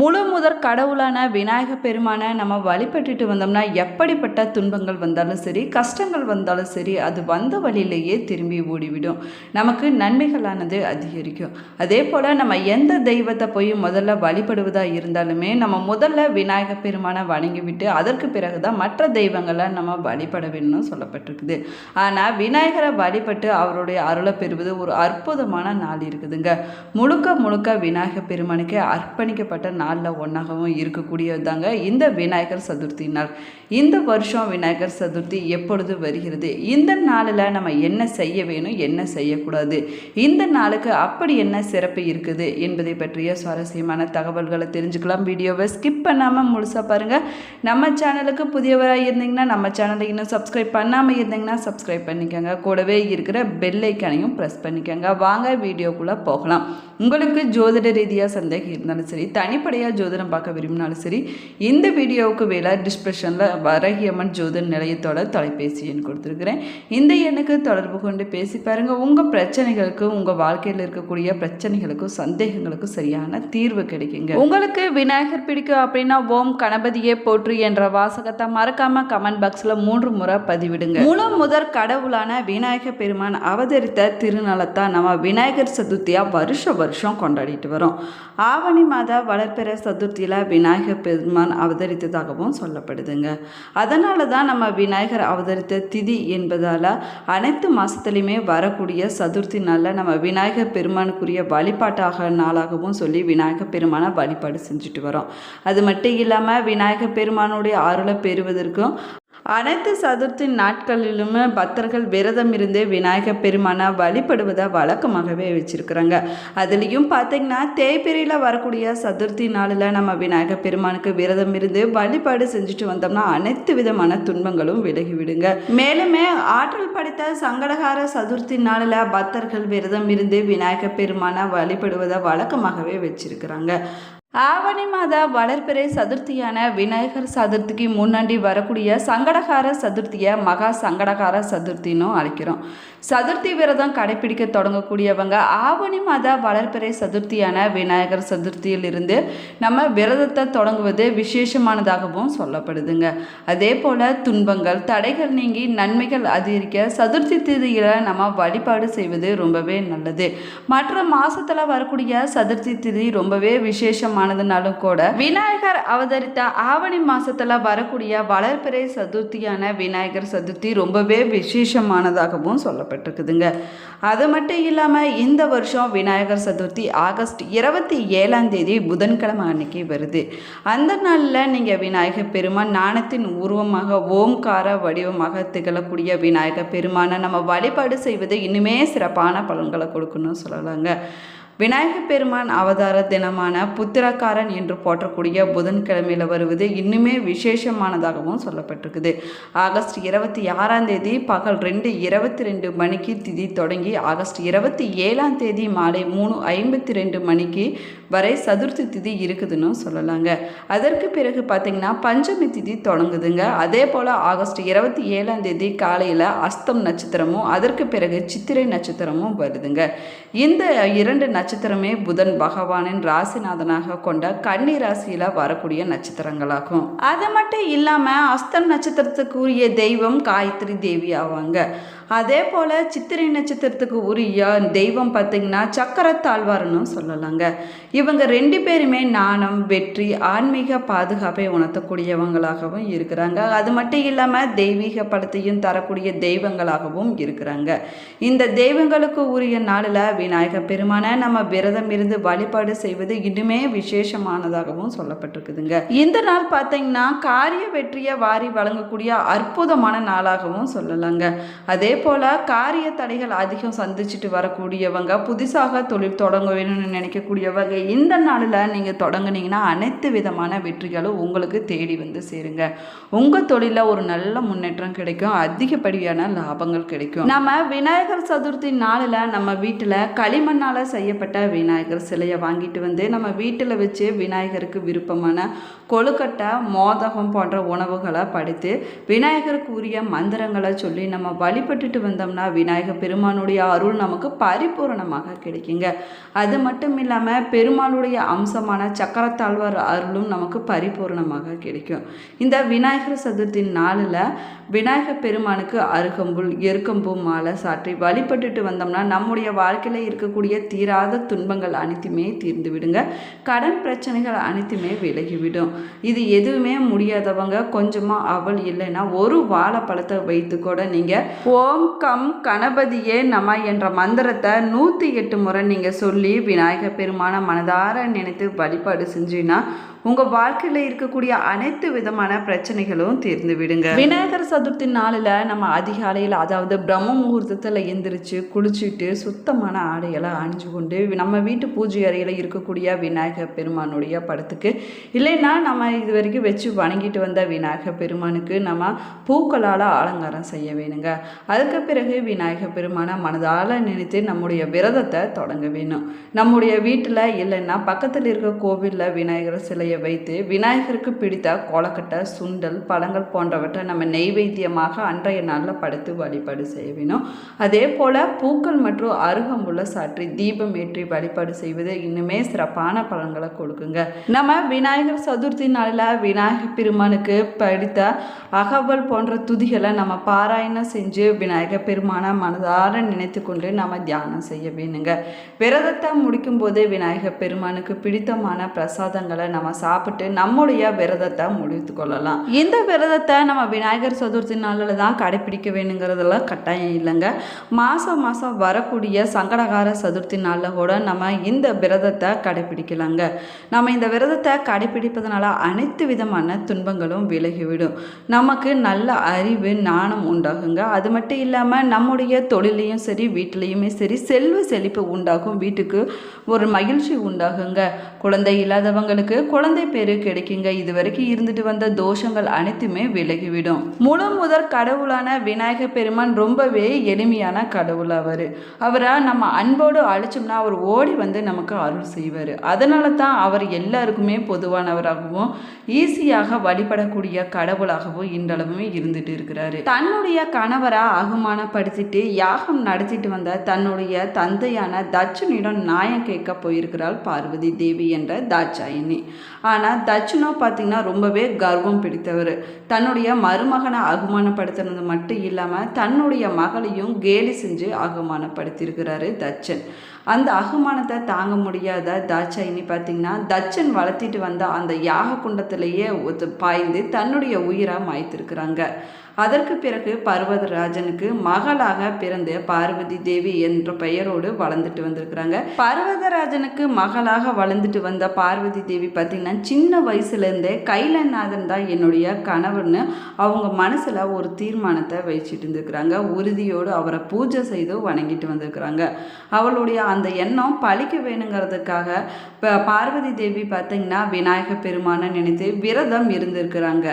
முழு முதற் கடவுளான விநாயக பெருமானை நம்ம வழிபட்டுட்டு வந்தோம்னா எப்படிப்பட்ட துன்பங்கள் வந்தாலும் சரி கஷ்டங்கள் வந்தாலும் சரி அது வந்த வழியிலேயே திரும்பி ஓடிவிடும். நமக்கு நன்மைகளானது அதிகரிக்கும். அதே போல் நம்ம எந்த தெய்வத்தை போய் முதல்ல வழிபடுவதாக இருந்தாலுமே நம்ம முதல்ல விநாயக பெருமானை வணங்கிவிட்டு அதற்கு பிறகு தான் மற்ற தெய்வங்களை நம்ம வழிபட வேணும்னு சொல்லப்பட்டிருக்குது. ஆனால் விநாயகரை வழிபட்டு அவருடைய அருளை பெறுவது ஒரு அற்புதமான நாள் இருக்குதுங்க. முழுக்க முழுக்க விநாயக பெருமானுக்கு அர்ப்பணிக்கப்பட்ட நாளில் ஒன்றாகவும் இருக்கக்கூடியது தாங்க இந்த விநாயகர் சதுர்த்தி நாள். இந்த வருஷம் விநாயகர் சதுர்த்தி எப்பொழுது வருகிறது? இந்த நாளில் நம்ம என்ன செய்ய வேணும் என்ன செய்யக்கூடாது? இந்த நாளுக்கு அப்படி என்ன சிறப்பு இருக்குது என்பதை பற்றிய சுவாரஸ்யமான தகவல்களை தெரிஞ்சுக்கலாம். வீடியோவை ஸ்கிப் பண்ணாமல் முழுசாக பாருங்கள் நம்ம சேனலுக்கு புதியவராக இருந்தீங்கன்னா நம்ம சேனலை இன்னும் சப்ஸ்கிரைப் பண்ணாமல் இருந்தீங்கன்னா சப்ஸ்கிரைப் பண்ணிக்கோங்க. கூடவே இருக்கிற பெல் ஐக்கானையும் ப்ரெஸ் பண்ணிக்கோங்க. வாங்க வீடியோக்குள்ளே போகலாம். உங்களுக்கு ஜோதிட ரீதியாக சந்தேகம் இருந்தாலும் சரி தனிப்படையாக ஜோதிடம் பார்க்க விரும்பினாலும் சரி இந்த வீடியோவுக்கு வேலை டிஸ்கிரிப்ஷனில் வரகியம்மன் ஜோதிட நிலையத்தோட தொலைபேசி எண் கொடுத்துருக்குறேன். இந்த எண்ணுக்கு தொடர்பு கொண்டு பேசி பாருங்கள் உங்கள் பிரச்சனைகளுக்கும் உங்கள் வாழ்க்கையில் இருக்கக்கூடிய பிரச்சனைகளுக்கும் சந்தேகங்களுக்கும் சரியான தீர்வு கிடைக்குங்க. உங்களுக்கு விநாயகர் பிடிக்கும் அப்படின்னா ஓம் கணபதியே போற்று என்ற வாசகத்தை மறக்காம கமெண்ட் பாக்ஸில் மூன்று முறை பதிவிடுங்க. முழு முதற் கடவுளான விநாயகர் பெருமான் அவதரித்த திருநலத்தான் நம்ம விநாயகர் சதுர்த்தியாக வருஷம் வருஷம் கொண்டாடிட்டு வரோம். ஆவணி மாத வளர்ப்பிற சதுர்த்தியில் விநாயகர் பெருமான் அவதரித்ததாகவும் சொல்லப்படுதுங்க. அதனால தான் நம்ம விநாயகர் அவதரித்த திதி என்பதால் அனைத்து மாதத்துலையுமே வரக்கூடிய சதுர்த்தி நாளில் நம்ம விநாயகர் பெருமானுக்குரிய வழிபாட்டாக நாளாகவும் சொல்லி விநாயகர் பெருமானை வழிபாடு செஞ்சுட்டு வரோம். அது மட்டும் இல்லாமல் விநாயகர் பெருமானுடைய அருளை பெறுவதற்கும் அனைத்து சதுர்த்தி நாட்களிலுமே பக்தர்கள் விரதம் இருந்து விநாயகர் பெருமானை வழிபடுவதை வழக்கமாகவே வச்சுருக்குறாங்க. அதுலேயும் பார்த்தீங்கன்னா தேய்பிரியில் வரக்கூடிய சதுர்த்தி நாளில் நம்ம விநாயகர் பெருமானுக்கு விரதம் இருந்து வழிபாடு செஞ்சுட்டு வந்தோம்னா அனைத்து விதமான துன்பங்களும் விலகிவிடுங்க. மேலுமே ஆற்றல் படைத்த சங்கடகார சதுர்த்தி நாளில் பக்தர்கள் விரதம் இருந்து விநாயகர் பெருமானை வழிபடுவதை வழக்கமாகவே வச்சிருக்கிறாங்க. ஆவணி மாத வளர்பிறை சதுர்த்தியான விநாயகர் சதுர்த்திக்கு முன்னாடி வரக்கூடிய சங்கடகார சதுர்த்தியை மகா சங்கடகார சதுர்த்தினும் அழைக்கிறோம். சதுர்த்தி விரதம் கடைபிடிக்க தொடங்கக்கூடியவங்க ஆவணி மாத வளர்பிறை சதுர்த்தியான விநாயகர் சதுர்த்தியிலிருந்து நம்ம விரதத்தை தொடங்குவது விசேஷமானதாகவும் சொல்லப்படுதுங்க. அதே போல் துன்பங்கள் தடைகள் நீங்கி நன்மைகள் அதிகரிக்க சதுர்த்தி திதியில் நம்ம வழிபாடு செய்வது ரொம்பவே நல்லது. மற்ற மாதத்தில் வரக்கூடிய சதுர்த்தி திதி ரொம்பவே விசேஷமான ஆனதுனாலும் கூட விநாயகர் அவதரித்த ஆவணி மாசத்துல வரக்கூடிய வளர்பிறை சதுர்த்தியான விநாயகர் சதுர்த்தி ரொம்பவே விசேஷமானதாகவும் சொல்லப்பட்டிருக்குதுங்க. அது மட்டும் இல்லாமல் இந்த வருஷம் விநாயகர் சதுர்த்தி ஆகஸ்ட் இருபத்தி ஏழாம் தேதி புதன்கிழமை அன்னைக்கு வருது. அந்த நாளில் நீங்கள் விநாயகர் பெருமான் நாணத்தின் உருவமாக ஓம்கார வடிவமாக திகழக்கூடிய விநாயகர் பெருமானை நம்ம வழிபாடு செய்வது இன்னுமே சிறப்பான பலன்களை கொடுக்கணும்னு சொல்லலாங்க. விநாயகப் பெருமான் அவதார தினமான புத்திரக்காரன் என்று போற்றக்கூடிய புதன்கிழமையில் வருவது இன்னுமே விசேஷமானதாகவும் சொல்லப்பட்டிருக்குது. ஆகஸ்ட் இருபத்தி ஆறாம் தேதி பகல் ரெண்டு இருபத்தி ரெண்டு மணிக்கு திதி தொடங்கி ஆகஸ்ட் இருபத்தி ஏழாம் தேதி மாலை மூணு ஐம்பத்தி ரெண்டு மணிக்கு வரை சதுர்த்தி திதி இருக்குதுன்னு சொல்லலாங்க. அதற்கு பிறகு பார்த்திங்கன்னா பஞ்சமி திதி தொடங்குதுங்க. அதே போல் ஆகஸ்ட் இருபத்தி ஏழாம் தேதி காலையில் அஸ்தம் நட்சத்திரமும் அதற்கு பிறகு சித்திரை நட்சத்திரமும் வருதுங்க. இந்த இரண்டு நட்சத்திரமே புதன் பகவானின் ராசிநாதனாக கொண்ட கன்னி ராசியில் வரக்கூடிய நட்சத்திரங்களாகும். அது மட்டும் இல்லாமல் அஸ்தம் நட்சத்திரத்துக்குரிய தெய்வம் காயத்ரி தேவி ஆவாங்க. அதே போல் சித்திரை நட்சத்திரத்துக்கு உரிய தெய்வம் பார்த்திங்கன்னா சக்கரத்தாழ்வார்னு சொல்லலாங்க. இவங்க ரெண்டு பேருமே நாணம் வெற்றி ஆன்மீக பாதுகாப்பை உணர்த்தக்கூடியவங்களாகவும் இருக்கிறாங்க. அது மட்டும் இல்லாமல் தெய்வீக படத்தையும் தரக்கூடிய தெய்வங்களாகவும் இருக்கிறாங்க. இந்த தெய்வங்களுக்கு உரிய நாளில் விநாயகர் பெருமான நம்ம விரதம் இருந்து வழிபாடு செய்வது இன்னுமே விசேஷமானதாகவும் சொல்லப்பட்டிருக்குதுங்க. இந்த நாள் பார்த்தீங்கன்னா காரிய வெற்றியை வாரி வழங்கக்கூடிய அற்புதமான நாளாகவும் சொல்லலாங்க. அதே போல் காரிய தடைகள் அதிகம் சந்திச்சுட்டு வரக்கூடியவங்க புதுசாக தொழில் தொடங்க வேணும்னு நினைக்கக்கூடியவங்க இந்த நாளில் நீங்கள் தொடங்குனீங்கன்னா அனைத்து விதமான வெற்றிகளும் உங்களுக்கு தேடி வந்து சேருங்க. உங்கள் தொழிலில் ஒரு நல்ல முன்னேற்றம் கிடைக்கும். அதிகப்படியான லாபங்கள் கிடைக்கும். நம்ம விநாயகர் சதுர்த்தி நாளில் நம்ம வீட்டில் களிமண்ணால் செய்யப்பட்ட விநாயகர் சிலையை வாங்கிட்டு வந்து நம்ம வீட்டில் வச்சு விநாயகருக்கு விருப்பமான கொழுக்கட்டை மோதகம் போன்ற உணவுகளை படித்து விநாயகருக்கு உரிய மந்திரங்களை சொல்லி நம்ம வழிபட்டு வழிபட்டுட்டு வந்தோம்னா விநாயகர் பெருமானுடைய அருள் நமக்கு பரிபூரணமாக கிடைக்குங்க. அது மட்டும் இல்லாமல் பெருமாளுடைய அம்சமான சக்கரத்தாழ்வார் அருளும் நமக்கு பரிபூரணமாக கிடைக்கும். இந்த விநாயகர் சதுர்த்தி நாளில் விநாயகர் பெருமானுக்கு அருகம்புல் எருக்கம்பூ மாலை சாற்றி வழிபட்டுட்டு வந்தோம்னா நம்முடைய வாழ்க்கையில் இருக்கக்கூடிய தீராத துன்பங்கள் அனைத்துமே தீர்ந்து விடுங்க. கடன் பிரச்சனைகள் அனைத்துமே விலகிவிடும். இது எதுவுமே முடியாதவங்க கொஞ்சமாக அவள் இல்லைன்னா ஒரு வாழைப்பழத்தை வைத்து கூட நீங்கள் ஓ ஓம் கம் கணபதியே நம என்ற மந்திரத்தை நூற்றி எட்டு முறை நீங்கள் சொல்லி விநாயகர் பெருமான மனதார நினைத்து வழிபாடு செஞ்சீங்கன்னா உங்கள் வாழ்க்கையில் இருக்கக்கூடிய அனைத்து விதமான பிரச்சனைகளும் தீர்ந்து விடுங்க. விநாயகர் சதுர்த்தி நாளில் நம்ம அதிகாலையில் அதாவது பிரம்ம முகூர்த்தத்தில் எந்திரிச்சு குளிச்சுட்டு சுத்தமான ஆடைகளை அணிஞ்சு கொண்டு நம்ம வீட்டு பூஜை அறையில் இருக்கக்கூடிய விநாயகர் பெருமானுடைய படத்துக்கு இல்லைன்னா நம்ம இது வரைக்கும் வச்சு வணங்கிட்டு வந்த விநாயகர் பெருமானுக்கு நம்ம பூக்களால் அலங்காரம் செய்ய வேணுங்க. அதுக்கு பிறகு விநாயகர் பெருமானை மனதால் நினைத்து நம்முடைய விரதத்தை தொடங்க வேணும். நம்முடைய வீட்டில் இல்லைன்னா பக்கத்தில் இருக்க கோவிலில் விநாயகர் சிலையை வைத்து விநாயகருக்கு பிடித்த கோலக்கட்டை சுண்டல் பழங்கள் போன்றவற்றை நம்ம நெய்வேத்தியமாக அன்றைய நாளில் படுத்து வழிபாடு செய்ய வேணும் அதே போல் பூக்கள் மற்றும் அருகம்புள்ள சாற்றி தீபம் ஏற்றி வழிபாடு செய்வது இன்னுமே சிறப்பான பலன்களை கொடுக்குங்க. நம்ம விநாயகர் சதுர்த்தி நாளில் விநாயகர் பெருமானுக்கு படித்த அகவல் போன்ற துதிகளை நம்ம பாராயணம் செஞ்சு விநாயகர் பெருமானை மனதார நினைத்து கொண்டு நம்ம தியானம் செய்ய வேணுங்க. விரதத்தை முடிக்கும் போது விநாயகர் பெருமானுக்கு பிடித்தமான பிரசாதங்களை நம்ம சாப்பிட்டு நம்முடைய விரதத்தை முடித்து கொள்ளலாம். இந்த விரதத்தை நம்ம விநாயகர் சதுர்த்தி நாளில் தான் கடைப்பிடிக்க வேணுங்கிறதெல்லாம் கட்டாயம் இல்லைங்க. மாதம் மாதம் வரக்கூடிய சங்கடகார சதுர்த்தி நாளில் கூட நம்ம இந்த விரதத்தை கடைப்பிடிக்கலாங்க நம்ம இந்த விரதத்தை கடைப்பிடிப்பதனால அனைத்து விதமான துன்பங்களும் விலகிவிடும். நமக்கு நல்ல அறிவு ஞானம் உண்டாகுங்க. அது மட்டும் இல்லாமல் நம்முடைய தொழிலையும் சரி வீட்டிலையுமே சரி செல்வ செழிப்பு உண்டாகும். வீட்டுக்கு ஒரு மகிழ்ச்சி உண்டாகுங்க. குழந்தை இல்லாதவங்களுக்கு குழந்தை பேரு கிடைக்குங்க. இது வரைக்கும் இருந்துட்டு வந்த தோஷங்கள் அனைத்துமே விலகிவிடும். முழு முதற் கடவுளான விநாயகர் பெருமான் ரொம்பவே எளிமையான கடவுள் அவர். அவரை நம்ம அன்போடு அழைச்சோம்னா அவர் ஓடி வந்து நமக்கு அருள் செய்வார். அதனால தான் அவர் எல்லாருக்குமே பொதுவானவராகவும் ஈஸியாக வழிபடக்கூடிய கடவுளாகவும் இன்றளவுமே இருந்துட்டு இருக்கிறாரு. தன்னுடைய கணவரை அகுமானப்படுத்திட்டு யாகம் நடத்திட்டு வந்த தன்னுடைய தந்தையான தட்சனிடம் நியாயம் கேட்க போயிருக்கிறாள் பார்வதி தேவி என்ற தாட்சாயினி ஆனால் தட்சிணோ பார்த்தீங்கன்னா ரொம்பவே கர்வம் பிடித்தவர். தன்னுடைய மருமகனை அவமானப்படுத்துனது மட்டும் இல்லாமல் தன்னுடைய மகளையும் கேலி செஞ்சு அவமானப்படுத்தியிருக்கிறாரு தச்சன் அந்த அகமானத்தை தாங்க முடியாத தாட்சாயினி பார்த்தீங்கன்னா தச்சன் வளர்த்திட்டு வந்த அந்த யாக குண்டத்திலேயே பாய்ந்து தன்னுடைய உயிரை மாய்த்திருக்கிறாங்க. அதற்கு பிறகு பர்வதராஜனுக்கு மகளாக பிறந்த பார்வதி தேவி என்ற பெயரோடு வளர்ந்துட்டு வந்திருக்கிறாங்க. பர்வதராஜனுக்கு மகளாக வளர்ந்துட்டு வந்த பார்வதி தேவி பார்த்திங்கன்னா சின்ன வயசுலேருந்தே கைலநாதன் தான் என்னுடைய கணவர்னு அவங்க மனசில் ஒரு தீர்மானத்தை வச்சுட்டு இருந்திருக்கிறாங்க. உறுதியோடு அவரை பூஜை செய்து வணங்கிட்டு வந்திருக்கிறாங்க. அவளுடைய அந்த எண்ணம் பழிக்க வேணுங்கிறதுக்காக இப்போ பார்வதி தேவி பார்த்தீங்கன்னா விநாயக பெருமானை நினைத்து விரதம் இருந்திருக்கிறாங்க.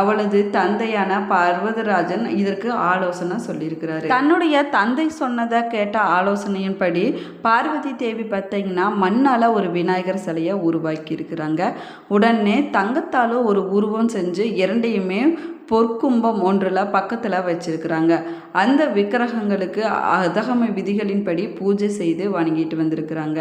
அவளது தந்தையான பார்வ பர்வதராஜன் இதற்கு ஆலோசனை சொல்லியிருக்கிறாரு. தன்னுடைய தந்தை சொன்னதை கேட்ட ஆலோசனையின்படி பார்வதி தேவி பார்த்தீங்கன்னா மண்ணால் ஒரு விநாயகர் சிலையை உருவாக்கி இருக்கிறாங்க உடனே தங்கத்தாலும் ஒரு உருவம் செஞ்சு இரண்டையுமே பொற்கும்பம் ஒன்றில் பக்கத்தில் வச்சிருக்கிறாங்க. அந்த விக்கிரகங்களுக்கு அதகம விதிகளின்படி பூஜை செய்து வணங்கிட்டு வந்திருக்கிறாங்க.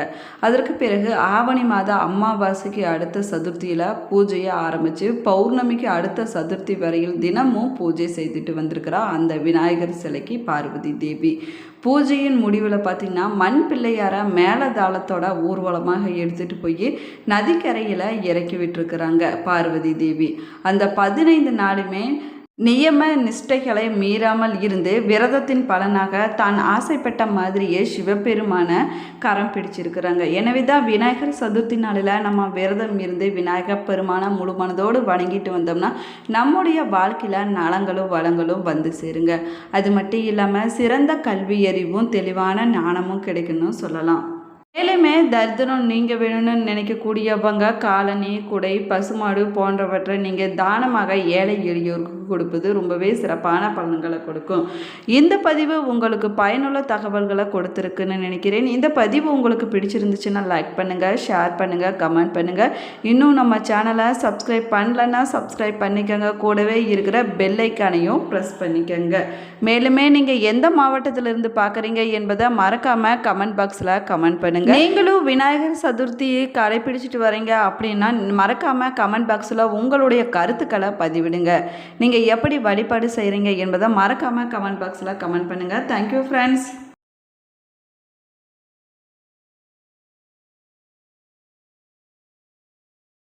அதற்கு பிறகு ஆவணி மாத அமாவாசைக்கு அடுத்த சதுர்த்தியில் பூஜையை ஆரம்பித்து பௌர்ணமிக்கு அடுத்த சதுர்த்தி வரையில் தினமும் பூஜை செய்துட்டு வந்திருக்கிறா அந்த விநாயகர் சிலைக்கு பார்வதி தேவி. பூஜையின் முடிவில் பார்த்திங்கன்னா மண் பிள்ளையார மேலதாளத்தோட ஊர்வலமாக எடுத்துகிட்டு போய் நதிக்கரையில் இறக்கி விட்டுருக்குறாங்க பார்வதி தேவி. அந்த பதினைந்து நாளுமே நியம நிஷ்டைகளை மீறாமல் இருந்து விரதத்தின் பலனாக தான் ஆசைப்பட்ட மாதிரியே சிவபெருமான கரம் பிடிச்சிருக்கிறாங்க. எனவே தான் விநாயகர் சதுர்த்தி நாளில் நம்ம விரதம் இருந்து விநாயகர் பெருமான முழு மனதோடு வணங்கிட்டு வந்தோம்னா நம்முடைய வாழ்க்கையில் நலங்களும் வளங்களும் வந்து சேருங்க. அது மட்டும் இல்லாமல் சிறந்த கல்வியறிவும் தெளிவான ஞானமும் கிடைக்கணும்னு சொல்லலாம். மேலுமே தரித்திரம் நீங்கள் வேணும்னு நினைக்கக்கூடியவங்க காலனி குடை பசுமாடு போன்றவற்றை நீங்கள் தானமாக ஏழை எளியோருக்கு கொடுப்பது ரொம்பவே சிறப்பான பலன்களை கொடுக்கும். இந்த பதிவு உங்களுக்கு பயனுள்ள தகவல்களை கொடுத்துருக்குன்னு நினைக்கிறேன். இந்த பதிவு உங்களுக்கு பிடிச்சிருந்துச்சுன்னா லைக் பண்ணுங்கள் ஷேர் பண்ணுங்கள் கமெண்ட் பண்ணுங்கள் இன்னும் நம்ம சேனலை சப்ஸ்கிரைப் பண்ணலன்னா சப்ஸ்கிரைப் பண்ணிக்கோங்க. கூடவே இருக்கிற பெல்லைக்கானையும் ப்ரெஸ் பண்ணிக்கோங்க. மேலுமே நீங்கள் எந்த மாவட்டத்திலிருந்து பார்க்குறீங்க என்பதை மறக்காமல் கமெண்ட் பாக்ஸில் கமெண்ட் பண்ணுங்கள் நீங்களும் விநாயகர் சதுர்த்தியை கடைப்பிடிச்சிட்டு வரீங்க அப்படின்னா மறக்காமல் கமெண்ட் பாக்ஸில் உங்களுடைய கருத்துக்களை பதிவிடுங்க. நீங்கள் எப்படி வழிபாடு செய்கிறீங்க என்பதை மறக்காமல் கமெண்ட் பாக்ஸில் கமெண்ட் பண்ணுங்கள் தேங்க்யூ ஃப்ரெண்ட்ஸ்